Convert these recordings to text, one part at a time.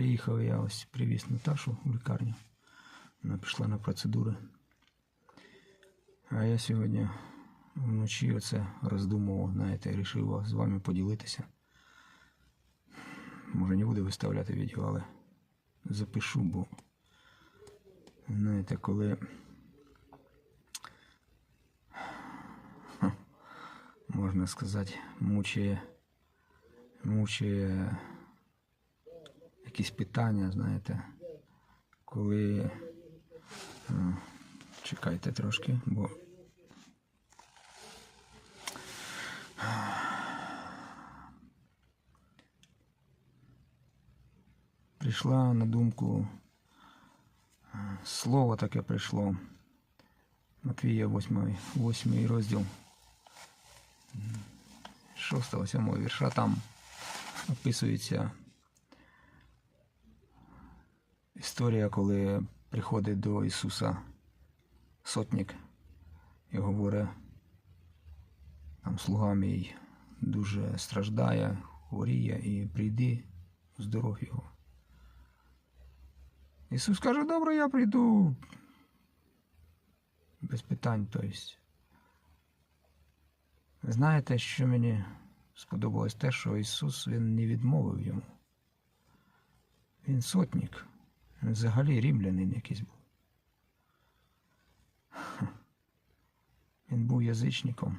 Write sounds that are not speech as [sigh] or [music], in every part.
Приїхав я ось привіз Наташу в лікарню. Вона пішла на процедури. А я сьогодні вночі оце роздумував, знаєте, вирішив з вами поділитися. Може не буду виставляти відео, але запишу, бо знаєте, коли можна сказати, мучає, мучає якісь питання, знаєте, коли е, чекайте трошки, бо прийшла на думку е, слово таке прийшло. Матвія 8, 8 розділ 6-7 вірша там описується історія, коли приходить до Ісуса сотник і говорить, там слуга мій дуже страждає, хворіє і прийди, здоров його. Ісус каже, добре, я прийду. Без питань, тобто. Ви знаєте, що мені сподобалось те, що Ісус Він не відмовив йому. Він сотник. Взагалі рімлянин якийсь був. Він був язичником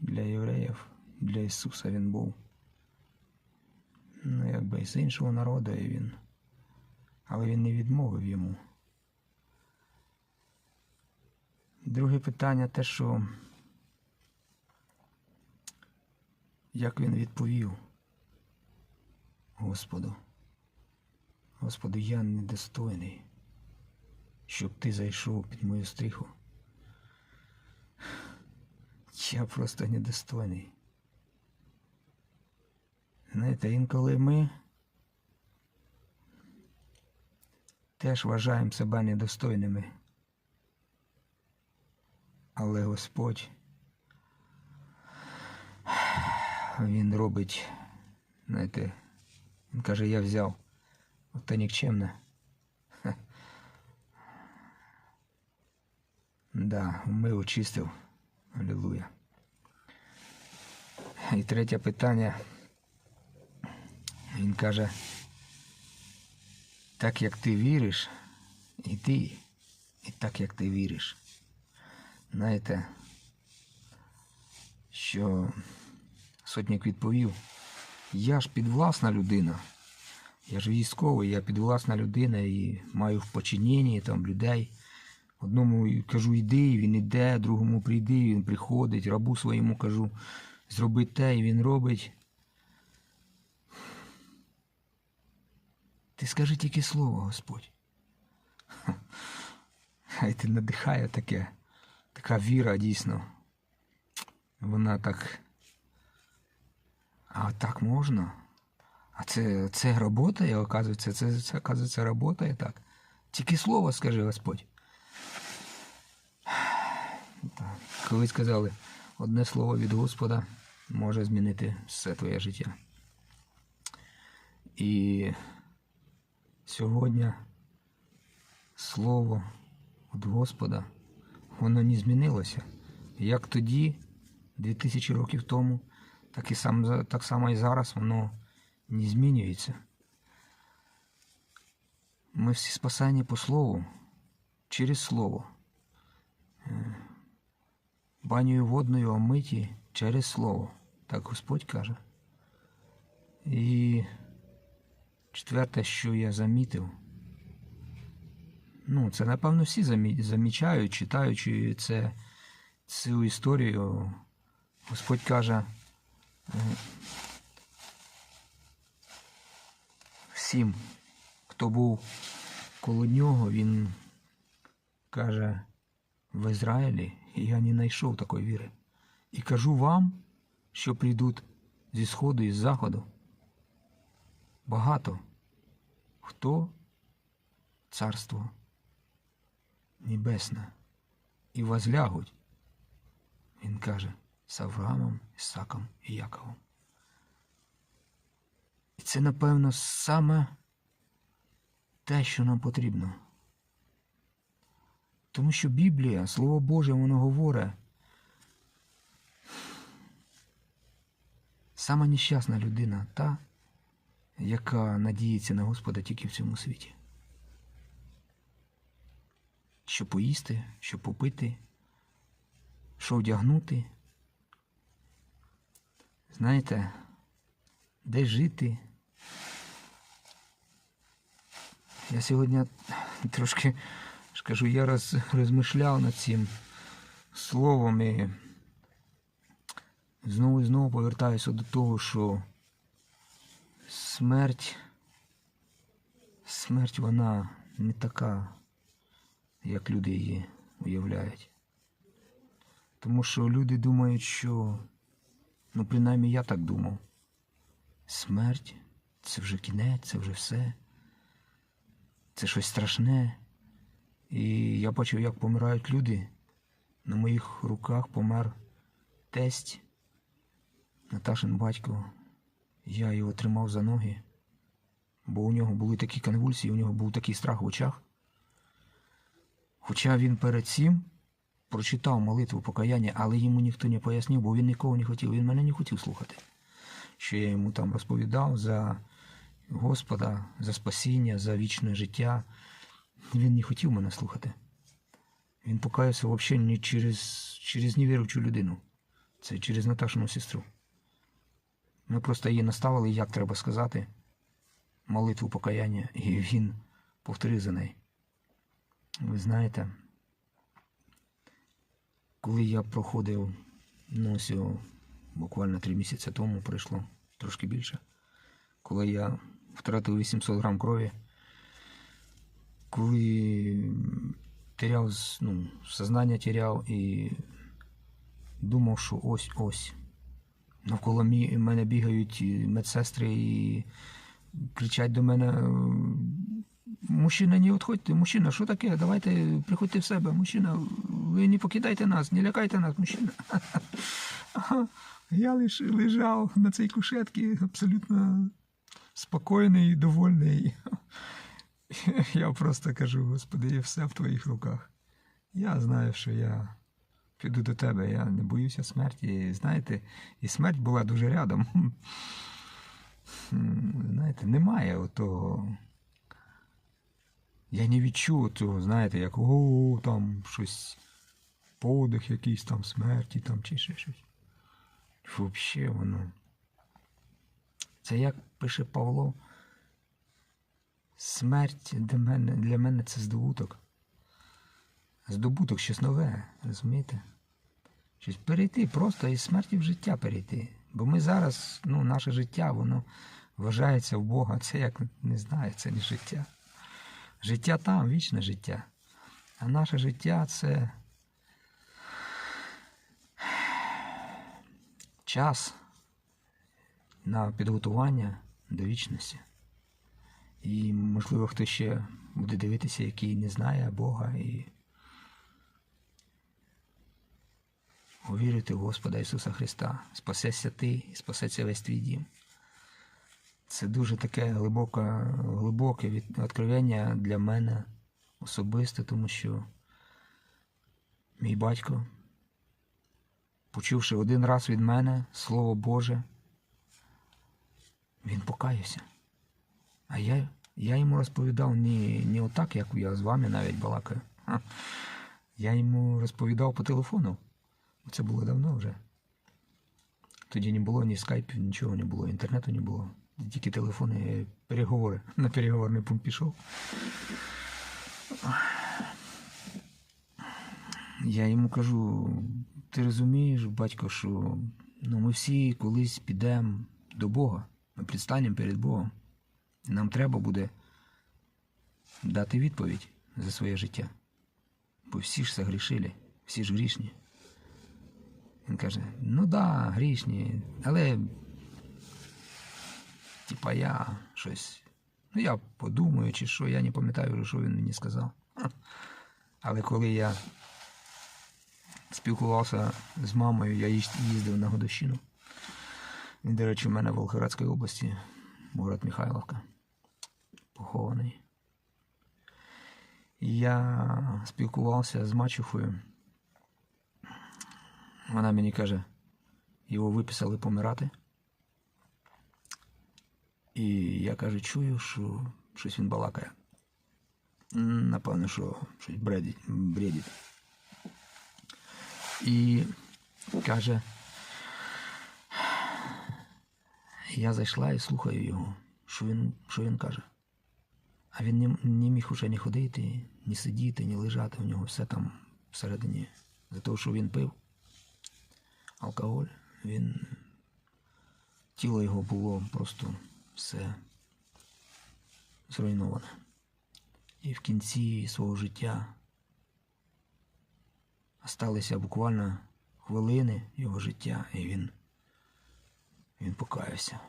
для євреїв, для Ісуса він був. Ну, якби з іншого народу і він. Але він не відмовив йому. Друге питання те, що як він відповів Господу. Господи, я недостойний, щоб ти зайшов під мою стріху. Я просто недостойний. Знаєте, інколи ми теж вважаємо себе недостойними. Але Господь Він робить, знаєте, Він каже, я взяв оте нікчемне. Да, ми очистив. Алілуя. І третє питання. Він каже, так як ти віриш, іди, і так як ти віриш. Знаєте, що сотник відповів, я ж підвласна людина. Я ж військовий, я підвласна людина і маю в подчиненні там людей. Одному кажу, йди, він іде, другому прийди, він приходить, рабу своєму кажу, зроби те, і він робить. Ти скажи тільки слово, Господь. Ха. Хай ти надихає таке, така віра дійсно. Вона так. А так можна? А це, це робота, оказується, це, це, оказується, робота і так. Тільки слово скажи, Господь. Так. Колись сказали, одне слово від Господа може змінити все твоє життя. І сьогодні слово від Господа, воно не змінилося. Як тоді, 2000 років тому, так і сам, так само і зараз воно не змінюється. Ми всі спасані по слову, через слово. Банею водною омиті через слово. Так Господь каже. І четверте, що я замітив. Ну, це, напевно, всі замічають, читаючи це, цю історію. Господь каже всім, хто був коло нього, він каже в Ізраїлі, я не знайшов такої віри. І кажу вам, що прийдуть зі сходу і з заходу. Багато. Хто царство небесне і возлягуть, він каже, з Авраамом, Ісаком і Яковом. Це, напевно, саме те, що нам потрібно. Тому що Біблія, Слово Боже, воно говорить. Сама нещасна людина та, яка надіється на Господа тільки в цьому світі. Що поїсти, що попити, що вдягнути. Знаєте, де жити. Я сьогодні трошки ж кажу, я роз, розмишляв над цим словом і знову і знову повертаюся до того, що смерть, смерть вона не така, як люди її уявляють. Тому що люди думають, що, ну принаймні я так думав, смерть це вже кінець, це вже все. Це щось страшне. І я бачив, як помирають люди. На моїх руках помер тесть, Наташин батько. Я його тримав за ноги, бо у нього були такі конвульсії, у нього був такий страх в очах. Хоча він перед цим прочитав молитву покаяння, але йому ніхто не пояснив, бо він нікого не хотів. Він мене не хотів слухати. Що я йому там розповідав за Господа, за спасіння, за вічне життя. Він не хотів мене слухати. Він покаявся взагалі не через, через невіручу людину. Це через Наташину сестру. Ми просто її наставили, як треба сказати, молитву покаяння, і він повторив за неї. Ви знаєте, коли я проходив ось, о, буквально три місяці тому пройшло трошки більше, коли я втратив 800 грам крові, коли теряв ну, сознання теряв і думав, що ось-ось. Навколо мене бігають медсестри і кричать до мене. Мужчина, не відходьте, мужчина, що таке? Давайте приходьте в себе, мужчина, ви не покидайте нас, не лякайте нас, мужчина. [laughs] Я лиш лежав на цій кушетці абсолютно спокійний і довольний. [laughs] Я просто кажу, Господи, є все в твоїх руках. Я знаю, що я піду до тебе, я не боюся смерті. І, знаєте, і смерть була дуже рядом. [laughs] Знаєте, немає отого. Я не відчув цього, знаєте, як о, там щось, подих якийсь там смерті там чи ще щось. Взагалі воно. Це як пише Павло. Смерть для мене, для мене це здобуток. Здобуток щось нове, розумієте? Щось перейти, просто із смерті в життя перейти. Бо ми зараз, ну, наше життя, воно вважається в Бога. Це як не знаю, це не життя. Життя там, вічне життя. А наше життя це час на підготування до вічності. І, можливо, хто ще буде дивитися, який не знає Бога і увірити в Господа Ісуса Христа. Спасешся ти і спасеться весь твій дім. Це дуже таке глибоке, глибоке від- відкровення для мене особисто, тому що мій батько, почувши один раз від мене Слово Боже, він покаявся. А я, я йому розповідав не, не отак, як я з вами навіть балакаю. Я йому розповідав по телефону. Це було давно вже. Тоді не було ні скайпів, нічого не було, інтернету не було. Тільки телефони, переговори. На переговорний пункт пішов. Я йому кажу, ти розумієш, батько, що ну, ми всі колись підемо до Бога. Ми предстанемо перед Богом. Нам треба буде дати відповідь за своє життя. Бо всі ж загрішили, всі ж грішні. Він каже: ну да, грішні, але типа я щось. Ну, я подумаю, чи що, я не пам'ятаю, що він мені сказав. [laughs] Але коли я спілкувався з мамою, я їздив на Годощину. До речі, у мене в Волгоградській області, город Михайловка, похований. Я спілкувався з мачухою. Вона мені каже, його виписали помирати. І я каже, чую, що щось він балакає. Напевно, що щось бредить, бредить. І каже, я зайшла і слухаю його, що він, що він каже. А він не, не міг уже ні ходити, ні сидіти, ні лежати. У нього все там всередині. За того, що він пив алкоголь, він тіло його було просто все зруйноване. І в кінці свого життя осталися буквально хвилини його життя, і він, він покаявся.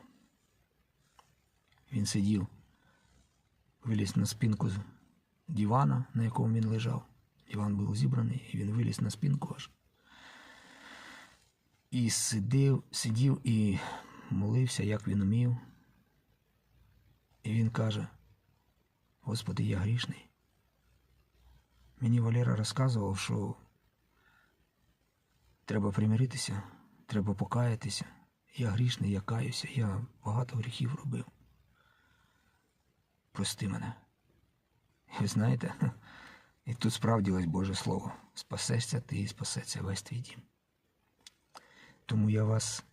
Він сидів, виліз на спинку дивана, на якому він лежав. Диван був зібраний, і він виліз на спинку аж. І сидів, сидів і молився, як він умів. І він каже: Господи, я грішний. Мені Валера розказував, що треба примиритися, треба покаятися. Я грішний, я каюся, я багато гріхів робив. Прости мене. І ви знаєте, і тут справдилось Боже Слово. Спасешся ти і спасеться весь твій дім. Тому я вас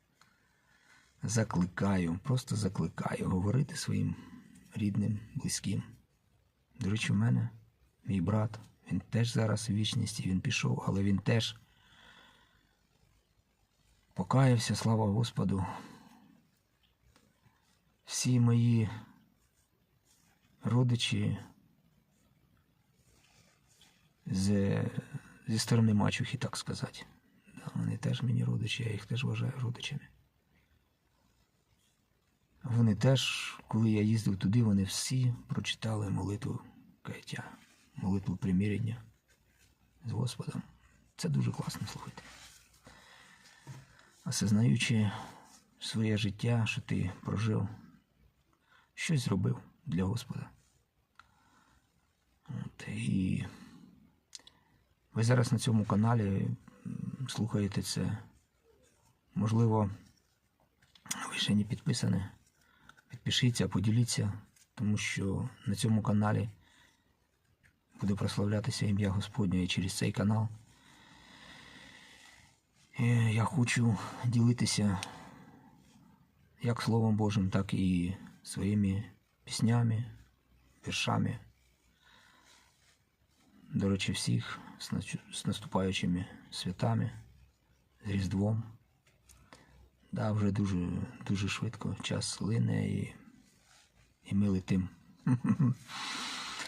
закликаю, просто закликаю говорити своїм рідним, близьким. До речі, у мене мій брат, він теж зараз у вічності, він пішов, але він теж покаявся, слава Господу. Всі мої родичі з, зі сторони мачухи, так сказати. Да, вони теж мені родичі, я їх теж вважаю родичами. Вони теж, коли я їздив туди, вони всі прочитали молитву каяття, молитву примирення з Господом. Це дуже класно слухати. Осознаючи своє життя, що ти прожив, щось зробив для Господа. От, і ви зараз на цьому каналі слухаєте це. Можливо, ви ще не підписані. Підпишіться, поділіться, тому що на цьому каналі буде прославлятися ім'я Господнє і через цей канал. Е, Я хочу ділитися як Словом Божим, так і своїми піснями, віршами. До речі, всіх з наступаючими святами, з Різдвом. Да, вже дуже, дуже швидко час лине і, і ми летим. [laughs]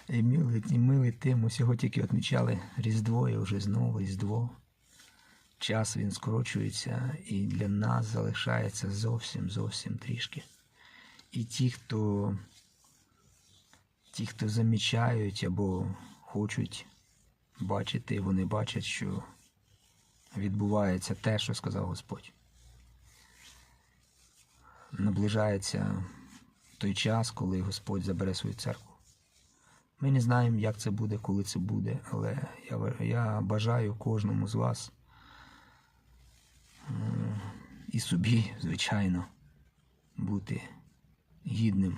І ми, летим. Усього тільки відмічали Різдво і вже знову Різдво. Час він скорочується і для нас залишається зовсім зовсім трішки. І ті, хто, ті, хто замічають або хочуть бачити, вони бачать, що відбувається те, що сказав Господь. Наближається той час, коли Господь забере свою церкву. Ми не знаємо, як це буде, коли це буде, але я, я бажаю кожному з вас і собі, звичайно, бути гідним.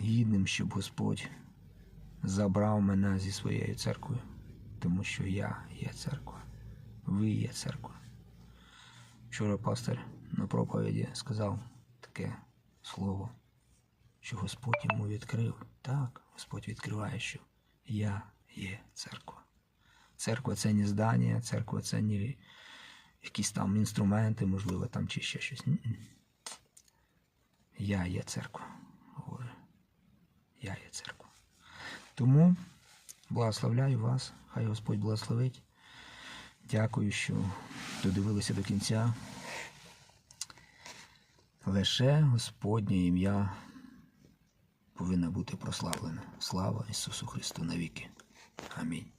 Гідним, щоб Господь забрав мене зі своєю церквою, тому що я є церква, ви є церква. Вчора пастор на проповіді сказав таке слово, що Господь йому відкрив. Так, Господь відкриває, що я є церква. Церква це не здання, церква це не якісь там інструменти, можливо, там чи ще щось. Я є церква, говорить. Я є церква. Тому благословляю вас, хай Господь благословить. Дякую, що додивилися до кінця. Лише Господнє ім'я повинно бути прославлене. Слава Ісусу Христу навіки. Амінь.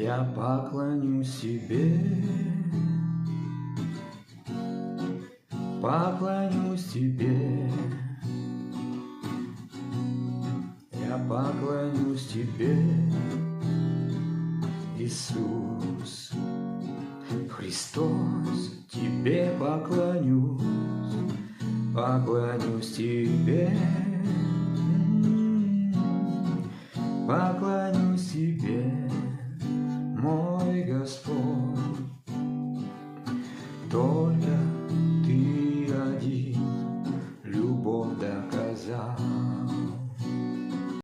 Я поклоню себе, поклонюсь тебе. Я поклонюсь тебе, Иисус. Христос, тебе поклонюсь, поклонюсь тебе.